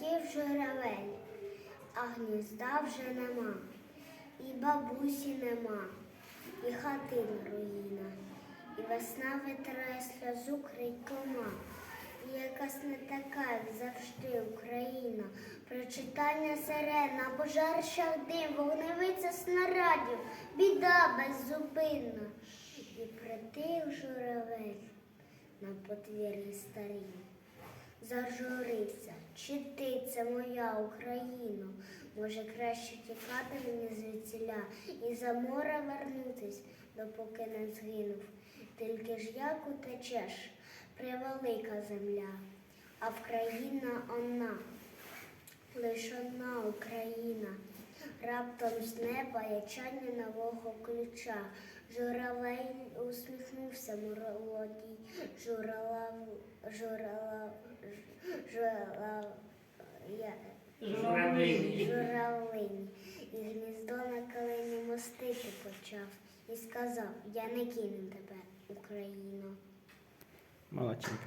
Захотів журавель, а гнізда вже нема, і бабусі нема, і хатина руїна, і весна витирає сльозу крикома. І якась не така, як завжди Україна. Прочитання сирена, пожарищах дим, вогневиця снарядів, біда беззупинна. І притих журавель на подвір'ї старі. Зажурився, чи ти це моя Україна? Може, краще тікати мені звідсіля і за море вернутись, допоки не згинув. Тільки ж як утечеш, превелика земля, а Вкраїна одна, лиш одна Україна. Раптом з неба ячання нового ключа. Журавель усміхнувся молодій журалав, я, Журавлині. журавлині. І гніздо на калині мостити почав. І сказав, я не кину тебе, Україно. Молодчинка.